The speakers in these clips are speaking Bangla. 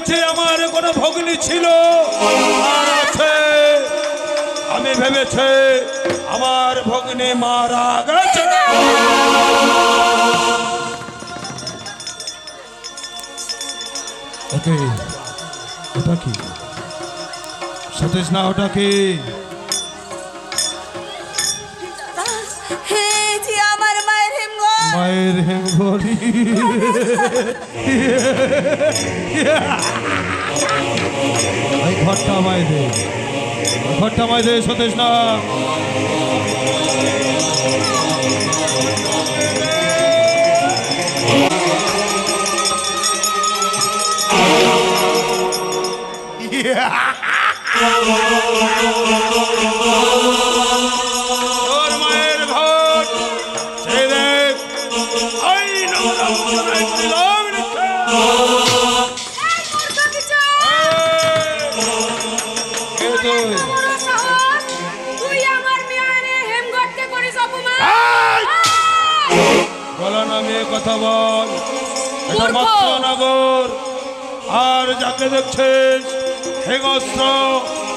ভেবেছি আমার কোনো ভগ্নি ছিল। আমি ভেবেছে আমার ভগ্নি মারা গেছে। ওটা কি? সতীশ না, ওটা কি? মায়ের এই ঘরটা আমায় দে। ঘরটা আমায় দে সতীশ না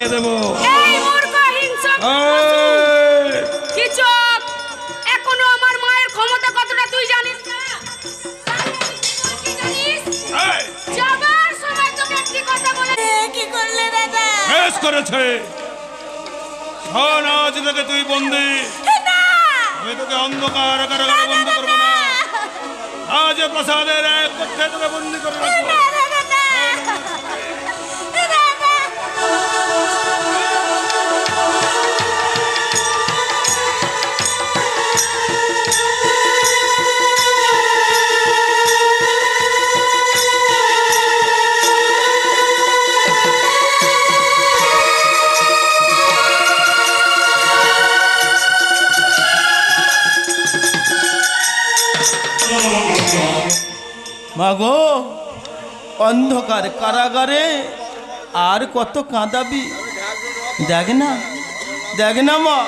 দেব। এই মূর্খ হিংসক এই! এখনও আমার মায়ের ক্ষমতা কতটা তুই জানিস? না কি জানিস এই! যাবার সময় তোকে একটি কথা বলে কি করলে দাদা? বেশ করেছে। শোন আজ থেকে তুই বন্দি। না! আমি তোকে অন্ধকার কারাগারে বন্ধ করব না। আজ প্রসাদের এক কক্ষে তোকে বন্দি করে রাখব। মাগো অন্ধকার কারাগারে আর কত কাঁদাবি? দেখ না দেখ না মা।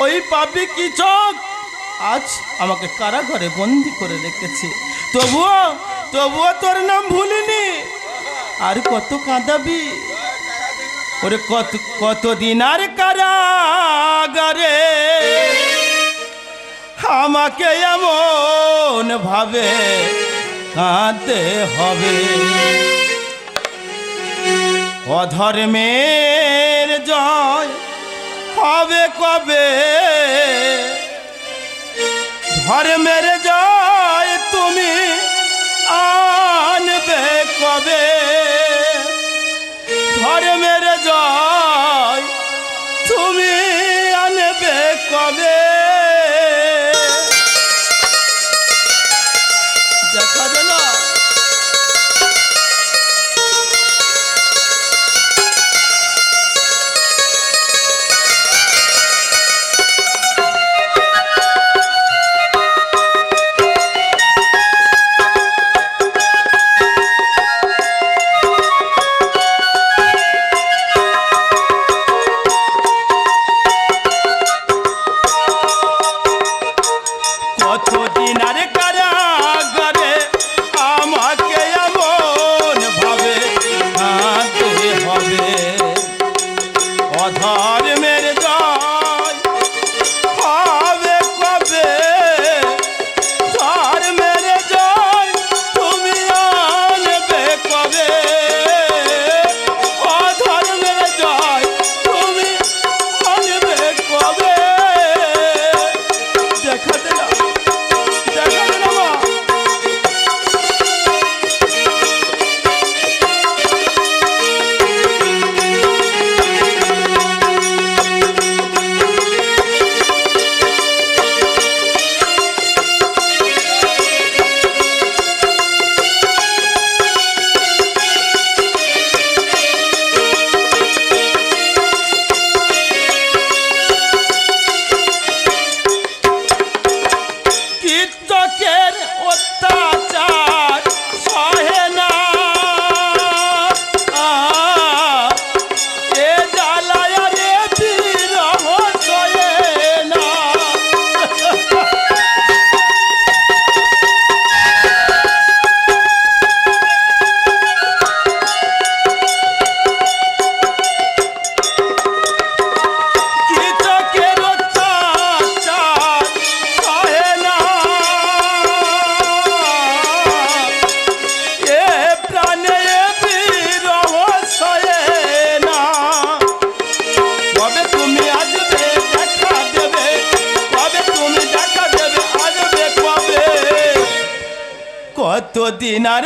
ওই পাপি কি চোখ? আজ আমাকে কারাগারে বন্দি করে রেখেছে। তবুও তবুও তোর নাম ভুলিনি। আর কত কাঁদাবি? ওরে কত, কতদিন আর কারাগারে? আমাকে এমন ভাবে কাঁদতে হবে। অধর্মের জয় হবে কবে? ধর্মের জয় দিন আর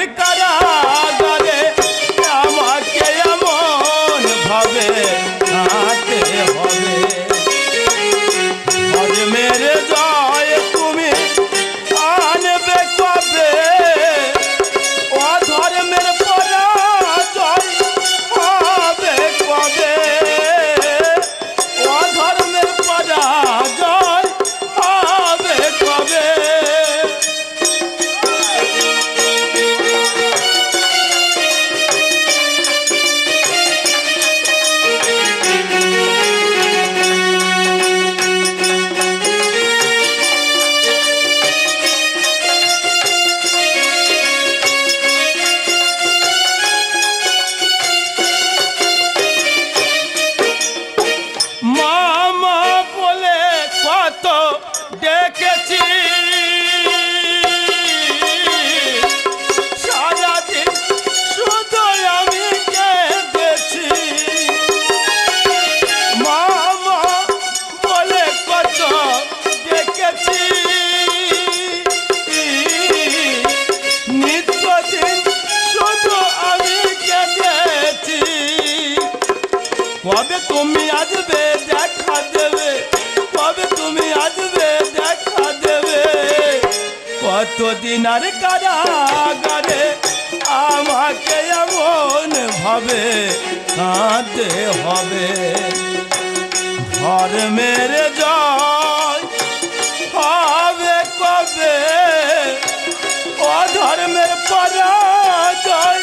পরাজয়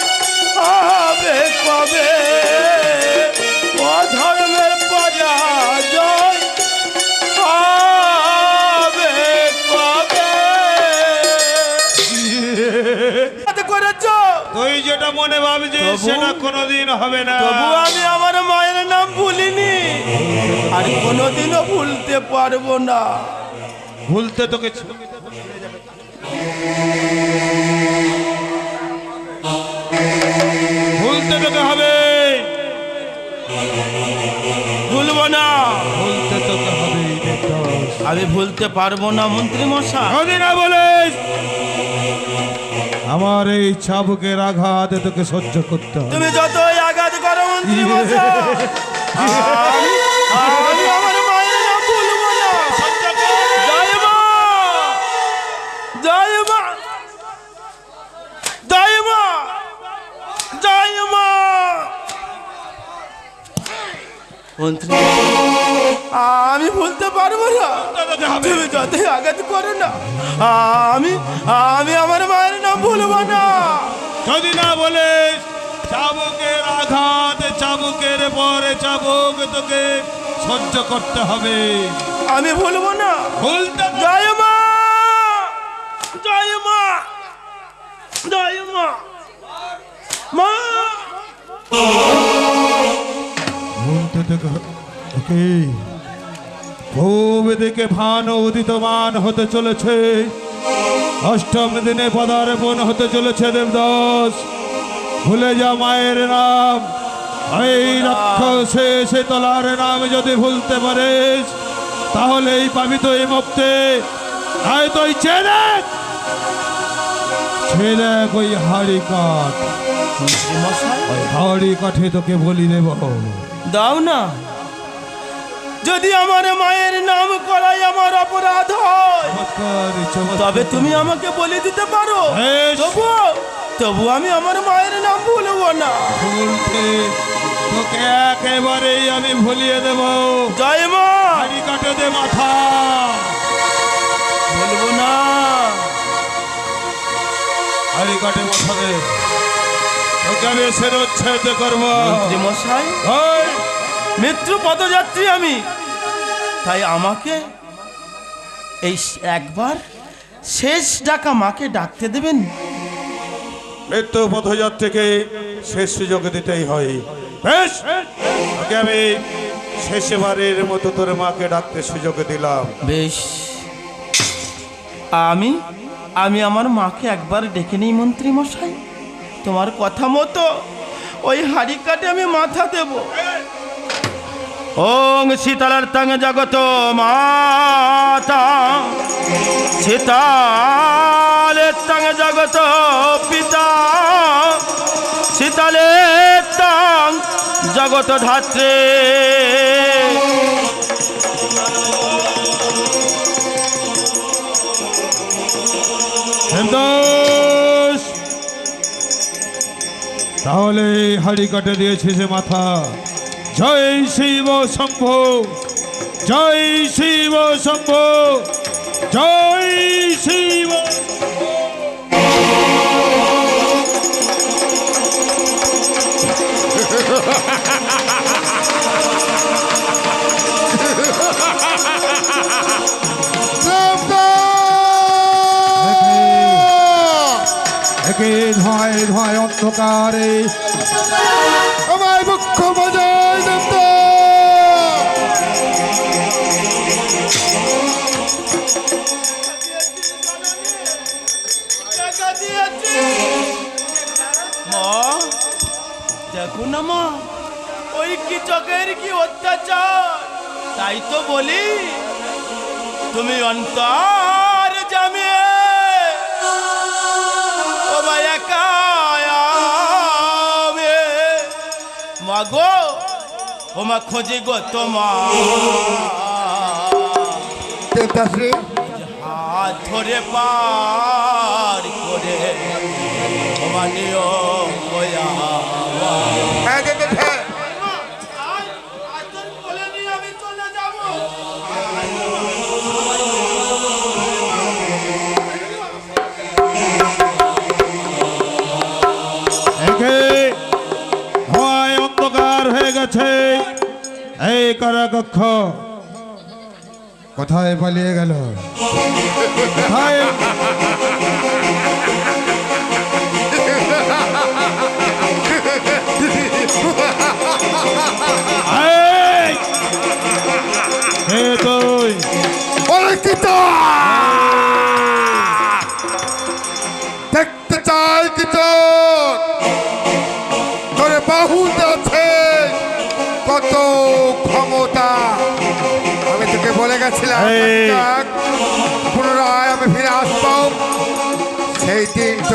হবে কবে অধর্মের পরাজয়? হবে কবে? করেছ? তুই যেটা মনে ভাবছিস সেটা কোনোদিন হবে না। তবু আমি আমার মায়ের নাম ভুলিনি। আর কোনোদিনও ভুলতে পারব না। ভুলতে তোকে ছ- ভুলতে তোকে হবে। ভুলবো না। ভুলতে তোকে হবে আমি ভুলতে পারব না মন্ত্রী মশাই। হবে না বলে আমার এই চাবুকের আঘাত তোকে সহ্য করতে হবে। তুমি যতই আঘাত করো মন্ত্রী মশাই আমি আমি আমার মায়ের নাম ভুলবো না জয় মা জয় মা জয় মা জয় মা মন্ত্রী। আমি ভুলতে পারব না। তুমি যতই আঘাত করো না আমি আমি আমার মায়ের নাম ভুলবো না। যদি না বলে চাবুকের আঘাত চাবুকের পরে চাবুক তোকে সহ্য করতে হবে। আমি ভুলবো না। ভুলতে জয় মা! জয় মা! জয় মা! মা! ওকে। দিকে ভান উদিতমান হতে চলেছে। অষ্টম দিনে পদার্পণ হতে চলেছে দেবদাস। ভুলে যা মায়ের নাম। এই রাক্ষসে সে তলার নাম যদি ভুলতে পারিস তাহলেই পাবি তো এই মুক্তি। নাই তুই চেনে ছেলে ওই হাড়ি কাঠ ওই হাড়ি কাঠে তোকে বলি দেব। দাও না। যদি আমার মায়ের নাম করাই আমার অপরাধ হয়। তবে তুমি আমাকে বলে দিতে পারো। তবু তবু আমি আমার মায়ের নাম ভুলবো না। তোকে একেবারেই আমি ভুলিয়ে দেব। জয় মা। কাটে দে মাথা। বলব না। হাড়ি কাটে মাথা দে। তোকে আমি শিরোচ্ছেদ করব। মশাই। মৃত্যু পদযাত্রী আমি। তাই আমাকে এই একবার শেষ ডাকা মাকে ডাকতে দেবেন। মৃত্যু পথযাত্রীকে শেষ সুযোগ দিতেই হয়। বেশ তোকে আমি শেষবারের মতো তোর মাকে ডাকতে সুযোগ দিলাম। বেশ। আমি আমি আমার মাকে একবার ডেকে নিই মন্ত্রী মশাই। তোমার কথা মতো ওই হাড়ি কাটে আমি মাথা দেব। ওং সীতালার তাং জগত মাতা। সীতালে তং জগত পিতা। শীতলে তং জগত ধাত্রে। তাহলে হাড়ি কাটে দিয়েছে যে মাথা। জয় শিব শম্ভ জয় শিব শম্ভ জয় শিব ধয় ধয় অন্ধকারে। আমার মুখ্য দেখো না মা ওই কি চোখের কি অত্যাচার? তাই তো বলি তুমি অন্তর জামিয়ে ও মায়া কায়ামে মা গো ও মা খোঁজে গো তোমার। হাত ধরে পার করে তোমানিও গয়া গেছে। এই কারাকক্ষ কোথায় পালিয়ে গেল? কোথায়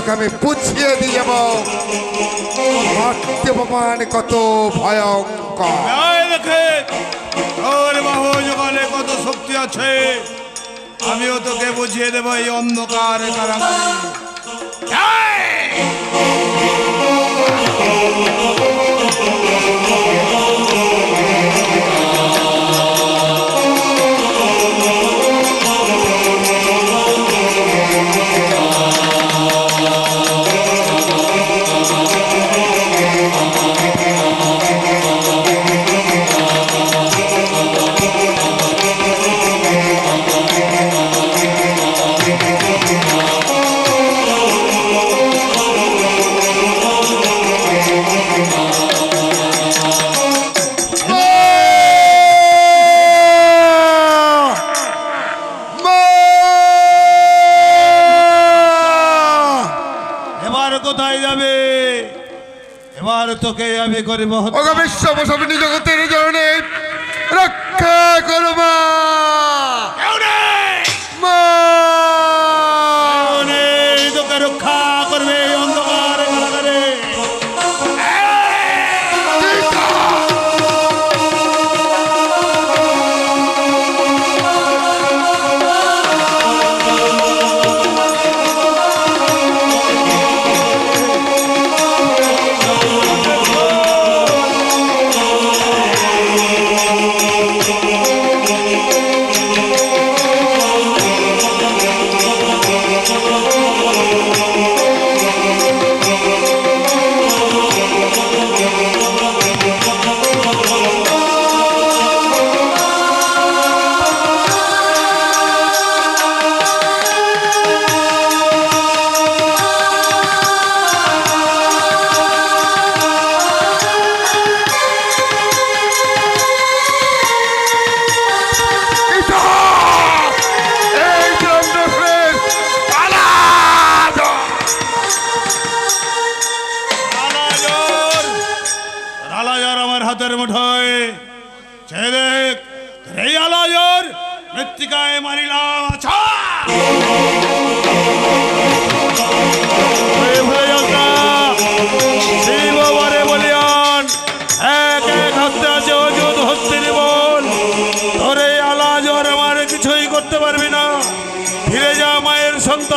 তোকে আমি বুঝিয়ে দিয়ে যাব মর্ত্যপমান কত ভয়ঙ্কর। কত শক্তি আছে। আমিও তোকে বুঝিয়ে দেবো এই অন্ধকার কারাগারে। তোকে আমি করিব বিশ্ব জগতের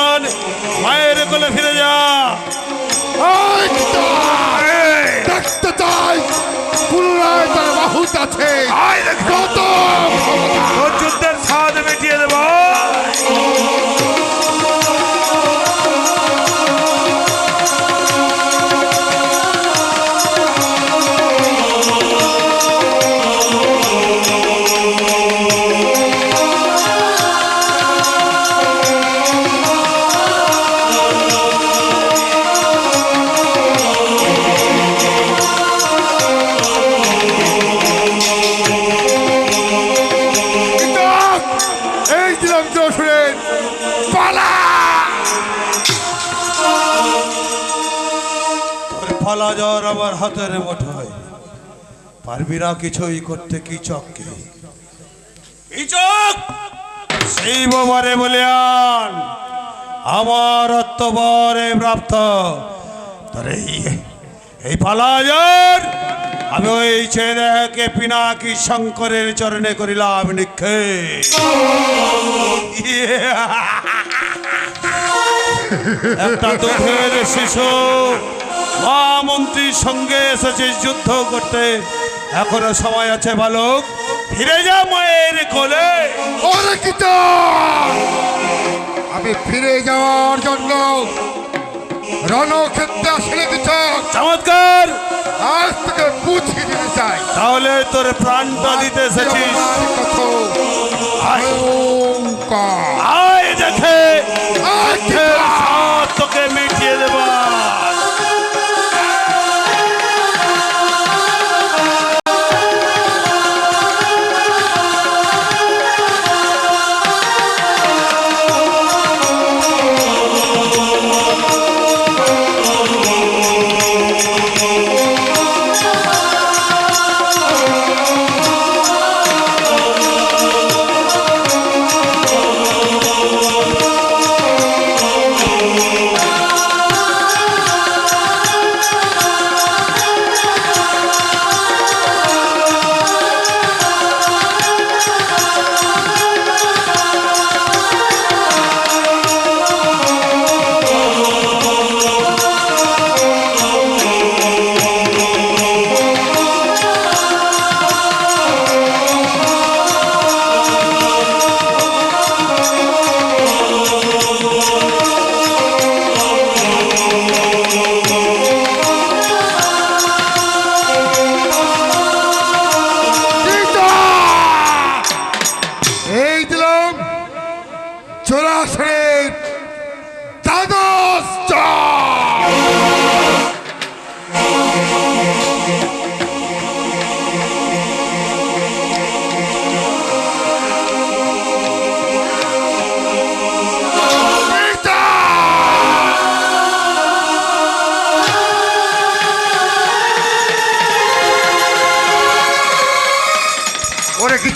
সন্তান মায়ের কোলে ফিরে যা। দেখতে চাই তার বাহুত আছে কত ফলা আমার হাতের মুঠোয়। পারবি না কিছুই করতে কি চককে? কি চক? সেই বোমারে বলিয়ান আমার আত্মবরে প্রাপ্ত। তোর এই এই পালা জ্বর আমি ওই ছেলেকে পিনাকি শঙ্করের চরণে করিলাম নিক্ষে একটা দুধের শিশু মা মন্ত্রীর সঙ্গে এসেছিস যুদ্ধ করতে। এখনও সময় আছে বালক ফিরে যা মায়ের কোলে। আমি ফিরে যাওয়ার জন্য রণক্ষেত্রে আসলে কীটক চমৎকার! আজ থেকে বুঝিয়ে দিতে চাই। তাহলে তোর প্রাণটা দিতে এসেছিস। আয়, দেখে। তোকে মিটিয়ে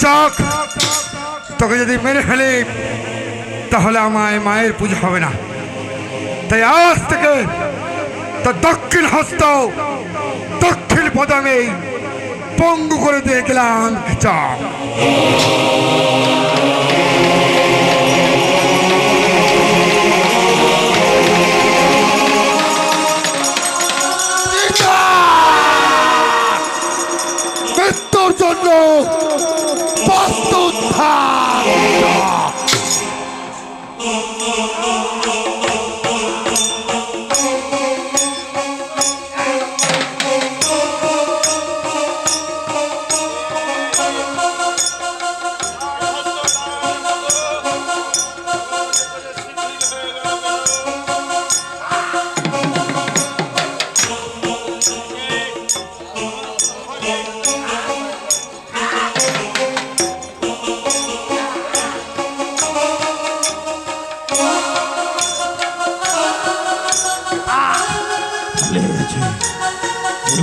কিচক তোকে যদি মেরে ফেলে, তাহলে আমায় মায়ের পুজো হবে না। তাই আজ থেকে তোর দক্ষিণ হস্ত, দক্ষিণ পদমে পঙ্গু করে দিয়ে গেলাম মৃত্যুর জন্য สุ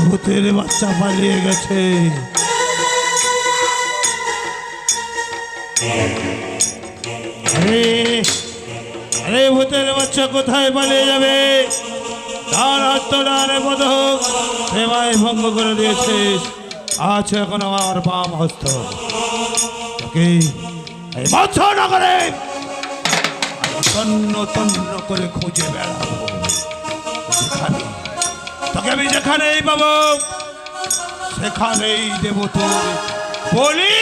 ভূতের বাচ্চা পালিয়ে গেছে। আরে ভূতের বাচ্চা কোথায় পালিয়ে যাবে? তার হস্তদার বোধক সেবায় ভঙ্গ করে দিয়েছিস আছে এখন আমার বাম হস্ত। তোকে না করে তন্ন তন্ন করে খুঁজে বেড়াবো। আমি যেখানেই পাব সেখানেই দেব তোর বলি।